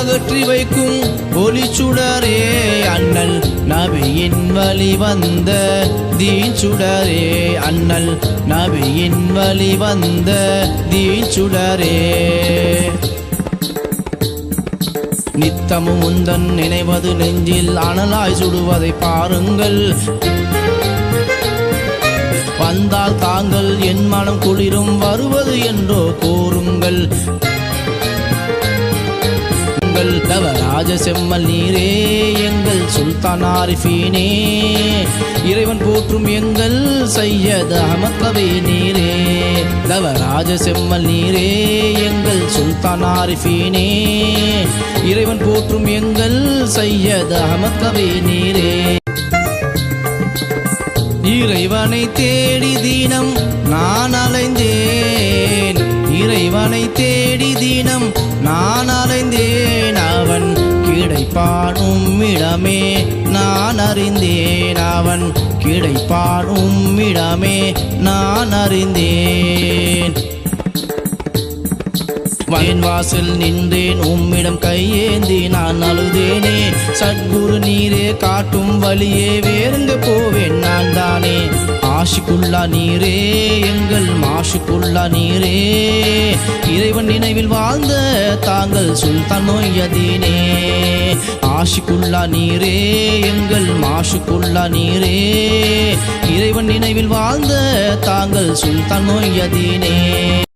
அகற்றி வைக்கும் ஒளி சுடரே அண்ணல் நபியின் வழி வந்த தீச்சுடரே அண்ணல் நபியின் வழி வந்த தீச்சுடரே நித்தமும் உந்தன் நினைவது நெஞ்சில் அனலாய் சுடுவதை பாருங்கள். வந்தால் தாங்கள் என் மனம் குளிரும் வருவது என்றோ கூறுங்கள். ராஜசெம்மல் நீரே எங்கள் சுல்தான் ஆரிஃபீனே. இறைவன் போற்றும் எங்கள் சையத் அஹமத் கவி நீரே. தவராஜ ராஜசெம்மல் நீரே எங்கள் சுல்தான் ஆரிஃபீனே. இறைவன் போற்றும் எங்கள் சையத் அஹமத் கவி நீரே. இறைவனை தேடி தினம் நான் அலைந்தேன். இறைவனை தேடி தினம் நான் அலைந்தேன். கிடைப்பானும் இடமே. நான் அறிந்தேன் அவன் கிடைப்பானும் இடமே. நான் அறிந்தேன். வயன் வாசல் நின்றேன் உம்மிடம் கையேந்தி நான் அழுதேனே. சத்குரு நீரே காட்டும் வழியே வேறுங்க போவேன் நான் தானே. ஆஷுக்குள்ளா நீரே எங்கள் மாஷுக்குள்ளா நீரே. இறைவன் நினைவில் வாழ்ந்த தாங்கள் சுல்தான் நோயதீனே ஆஷிக்குள்ளா நீரே எங்கள் மாஷுக்குள்ளா நீரே. இறைவன் நினைவில் வாழ்ந்த தாங்கள் சுல்தான் நோயதீனே